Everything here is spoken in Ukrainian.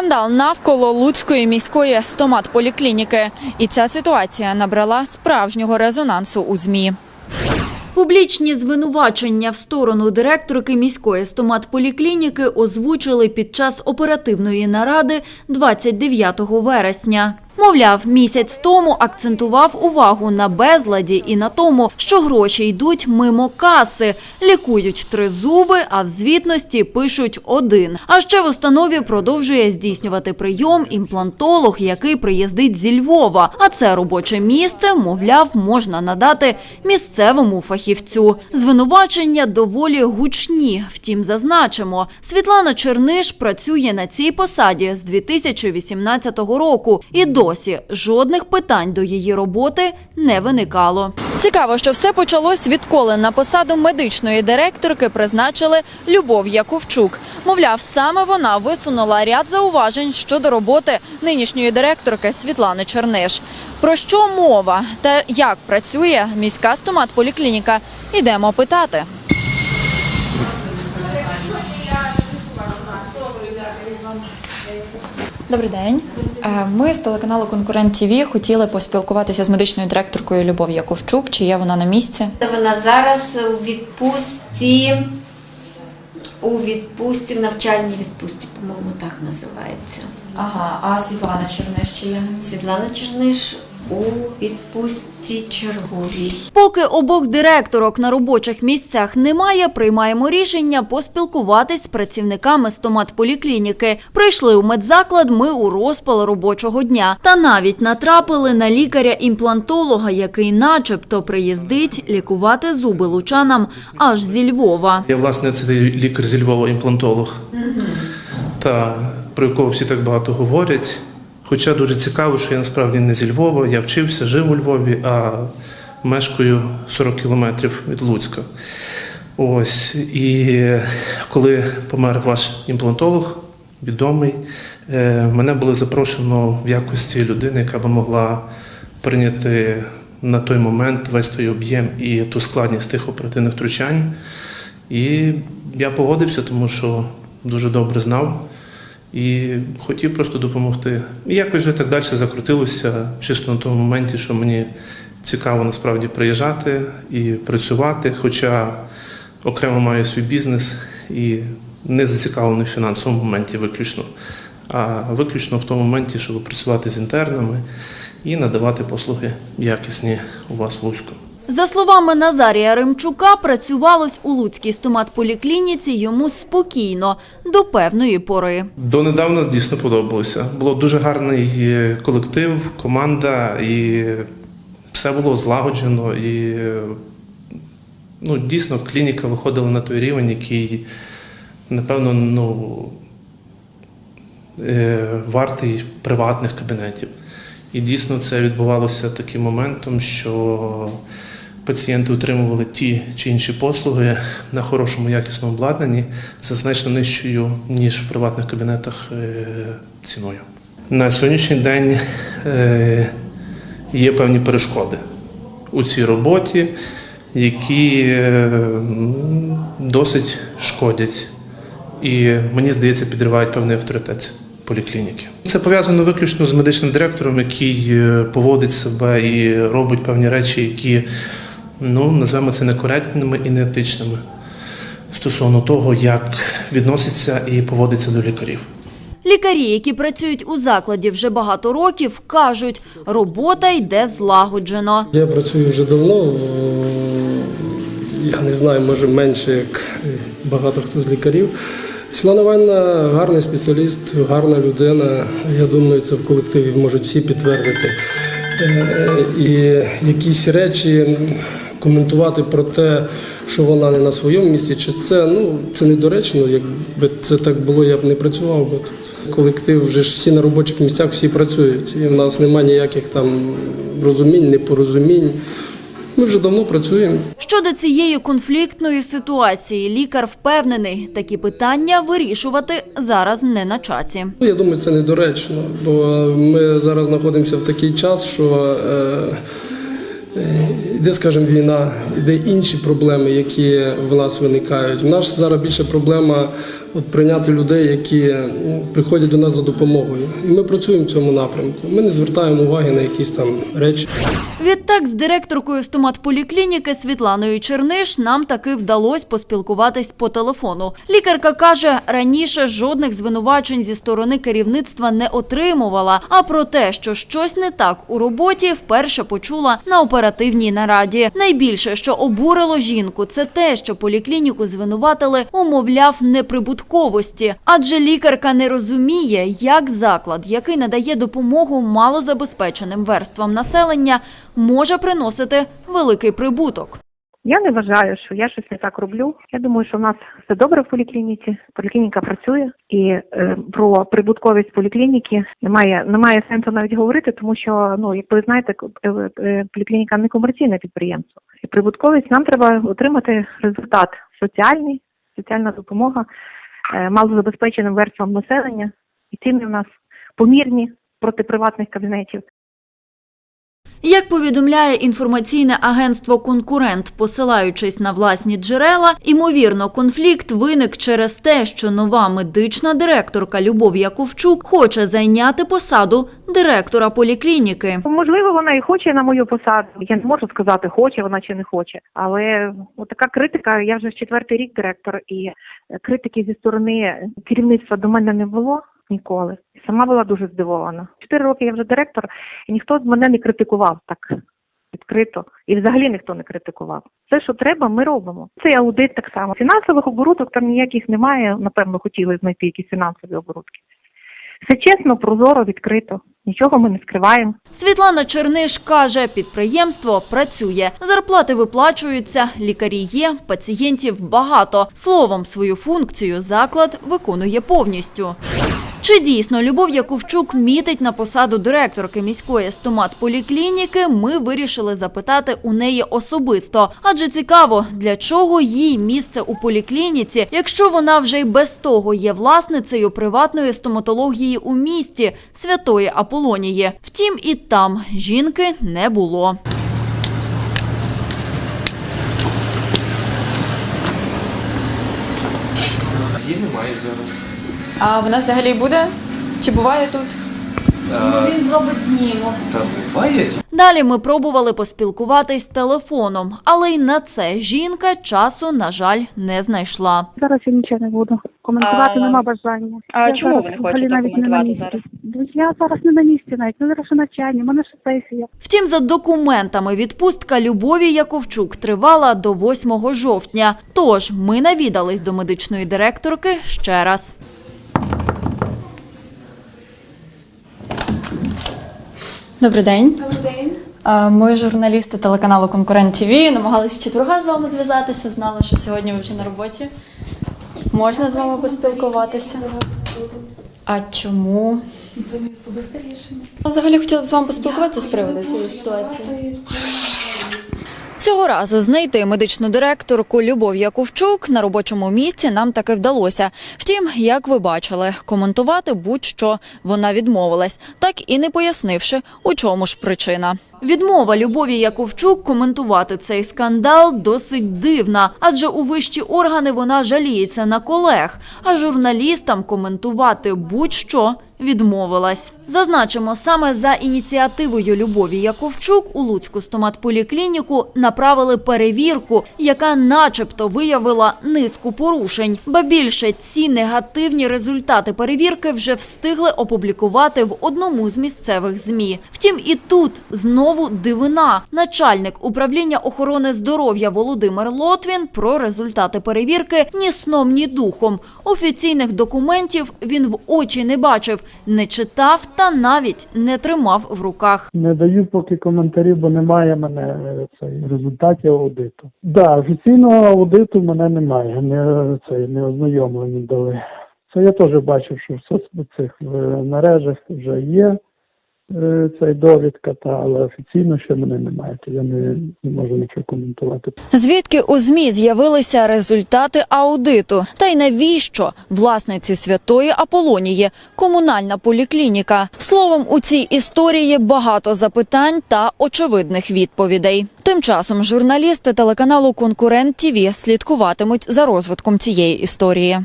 Скандал навколо Луцької міської стоматполіклініки. І ця ситуація набрала справжнього резонансу у ЗМІ. Публічні звинувачення в сторону директорки міської стоматполіклініки озвучили під час оперативної наради 29 вересня. Мовляв, місяць тому акцентував увагу на безладі і на тому, що гроші йдуть мимо каси, лікують три зуби, а в звітності пишуть один. А ще в установі продовжує здійснювати прийом імплантолог, який приїздить зі Львова. А це робоче місце, мовляв, можна надати місцевому фахівцю. Звинувачення доволі гучні. Втім, зазначимо, Світлана Черниш працює на цій посаді з 2018 року і досі жодних питань до її роботи не виникало. Цікаво, що все почалось відколи на посаду медичної директорки призначили Любов Яковчук. Мовляв, саме вона висунула ряд зауважень щодо роботи нинішньої директорки Світлани Черниш. Про що мова та як працює міська стоматполіклініка? Ідемо питати. Добрий день. Е, Ми з телеканалу Конкурент ТВ хотіли поспілкуватися з медичною директоркою Любов Яковчук. Чи є вона на місці? Вона зараз у відпустці, у відпустці, в навчальній відпустці, по-моєму, так називається. Ага, а Світлана Черниш чи є? Світлана Черниш у відпустці черговій. Поки обох директорок на робочих місцях немає, приймаємо рішення поспілкуватись з працівниками стоматполіклініки. Прийшли у медзаклад ми у розпал робочого дня. Та навіть натрапили на лікаря-імплантолога, який начебто приїздить лікувати зуби лучанам аж зі Львова. Я власне це лікар зі Львова, імплантолог, та про якого всі так багато говорять. Хоча дуже цікаво, що я насправді не зі Львова, я вчився, жив у Львові, а мешкаю 40 кілометрів від Луцька. Ось і коли помер ваш імплантолог, відомий, е, мене було запрошено в якості людини, яка би могла прийняти на той момент весь той об'єм і ту складність тих оперативних втручань. І я погодився, тому що дуже добре знав і хотів просто допомогти. І якось вже так далі закрутилося, чисто на тому моменті, що мені цікаво насправді приїжджати і працювати, хоча окремо маю свій бізнес і не зацікавлений в фінансовому моменті виключно, а виключно в тому моменті, щоб працювати з інтернами і надавати послуги якісні у вас в Луцьку. За словами Назарія Римчука, працювалось у Луцькій стоматполіклініці йому спокійно до певної пори. Донедавна дійсно подобалося. Було дуже гарний е, колектив, команда, і все було злагоджено. І е, ну, дійсно клініка виходила на той рівень, який, напевно, ну, е, вартий приватних кабінетів. І дійсно це відбувалося таким моментом, що пацієнти отримували ті чи інші послуги на хорошому якісному обладнанні за значно нижчою, ніж в приватних кабінетах е, ціною. На сьогоднішній день е, є певні перешкоди у цій роботі, які е, досить шкодять і мені здається, підривають певний авторитет поліклініки. Це пов'язано виключно з медичним директором, який поводить себе і робить певні речі, які ну називаємо це некоректними і неетичними стосовно того, як відноситься і поводиться до лікарів. Лікарі, які працюють у закладі вже багато років, кажуть, робота йде злагоджено. Я працюю вже давно. е, Я не знаю, може менше, як багато хто з лікарів. Світлана Івановна гарний спеціаліст, гарна людина. Я думаю, це в колективі можуть всі підтвердити. Е, І якісь речі коментувати про те, що вона не на своєму місці, чи це ну це недоречно. Якби це так було, я б не працював би тут. Колектив вже ж всі на робочих місцях, всі працюють. І в нас немає ніяких там розумінь, непорозумінь. Ми вже давно працюємо. Щодо цієї конфліктної ситуації, лікар впевнений, такі питання вирішувати зараз не на часі. Ну, Я думаю, це недоречно, бо ми зараз знаходимося в такий час, що е, е, йде, скажімо, війна, йде інші проблеми, які в нас виникають. У нас зараз більше проблема от прийняти людей, які приходять до нас за допомогою. І ми працюємо в цьому напрямку. Ми не звертаємо уваги на якісь там речі. Відтак з директоркою стоматполіклініки Світланою Черниш нам таки вдалося поспілкуватись по телефону. Лікарка каже, раніше жодних звинувачень зі сторони керівництва не отримувала. А про те, що щось не так у роботі, вперше почула на оперативній нараді. Найбільше, що обурило жінку, це те, що поліклініку звинуватили у, мовляв, неприбутковості. Адже лікарка не розуміє, як заклад, який надає допомогу малозабезпеченим верствам населення, може приносити великий прибуток. Я не вважаю, що я щось не так роблю. Я думаю, що в нас все добре в поліклініці. Поліклініка працює, і е, про прибутковість поліклініки немає немає сенсу навіть говорити, тому що ну як ви знаєте, е, е, поліклініка не комерційне підприємство. І прибутковість нам треба отримати результат соціальний, соціальна допомога малозабезпеченим верствам населення. І ціни в нас помірні проти приватних кабінетів. Як повідомляє інформаційне агентство «Конкурент», посилаючись на власні джерела, імовірно, конфлікт виник через те, що нова медична директорка Любов Яковчук хоче зайняти посаду директора поліклініки. Можливо, вона і хоче на мою посаду. Я не можу сказати, хоче вона чи не хоче. Але така критика, я вже четвертий рік директор, і критики зі сторони керівництва до мене не було ніколи. Сама була дуже здивована. Чотири роки я вже директор, і ніхто мене не критикував так відкрито. І взагалі ніхто не критикував. Все, що треба, ми робимо. Це аудит так само. Фінансових оборудок там ніяких немає. Напевно, хотіли знайти якісь фінансові оборудки. Все чесно, прозоро, відкрито. Нічого ми не скриваємо. Світлана Черниш каже, підприємство працює, зарплати виплачуються, лікарі є, пацієнтів багато. Словом, свою функцію заклад виконує повністю. Чи дійсно Любов Яковчук мітить на посаду директорки міської стоматполіклініки, ми вирішили запитати у неї особисто. Адже цікаво, для чого їй місце у поліклініці, якщо вона вже й без того є власницею приватної стоматології у місті Святої Аполонії. Втім, і там жінки не було. Її немає зараз. А вона взагалі буде? Чи буває тут? Він зробить знімок. Та буває. Далі ми пробували поспілкуватись телефоном, але й на це жінка часу, на жаль, не знайшла. Зараз я нічого не буду. Коментувати А, нема бажання. а я чому зараз ви не взагалі хочете навіть не на коментувати місці. Я зараз не на місці навіть. Ну зараз ще навчання, в мене ще сесія. Втім, за документами відпустка Любові Яковчук тривала до 8 жовтня. Тож ми навідались до медичної директорки ще раз. Добрий день. Добрий день. Ми журналісти телеканалу Конкурент ТВ. Намагалися четверга з вами зв'язатися. Знали, що сьогодні ви вже на роботі. Можна з вами поспілкуватися? А чому? Це моє особисте рішення. Ну, Взагалі хотіла б з вами поспілкуватися з приводу цієї ситуації. Цього разу знайти медичну директорку Любов Яковчук на робочому місці нам таки вдалося. Втім, як ви бачили, коментувати будь-що вона відмовилась, так і не пояснивши, у чому ж причина. Відмова Любові Яковчук коментувати цей скандал досить дивна, адже у вищі органи вона жаліється на колег, а журналістам коментувати будь-що відмовилась. Зазначимо, саме за ініціативою Любові Яковчук у Луцьку стоматполіклініку направили перевірку, яка начебто виявила низку порушень. Ба більше ці негативні результати перевірки вже встигли опублікувати в одному з місцевих змі. Втім, і тут знову дивина. Начальник управління охорони здоров'я Володимир Лотвін про результати перевірки ні сном, ні духом. Офіційних документів він в очі не бачив, не читав та навіть не тримав в руках. Не даю поки коментарів, бо немає мене е, цей результатів аудиту. Да, офіційного аудиту мене немає. Не цей не ознайомлені дали. Це я теж бачив, що в соцмережах в мережах вже є е, цей довідка, та але офіційно ще мене немає, то я не, не можу нічого коментувати. Звідки у ЗМІ з'явилися результати аудиту? Та й навіщо власниці святої Аполонії комунальна поліклініка? Словом, у цій історії багато запитань та очевидних відповідей. Тим часом журналісти телеканалу Конкурент ТІВІ слідкуватимуть за розвитком цієї історії.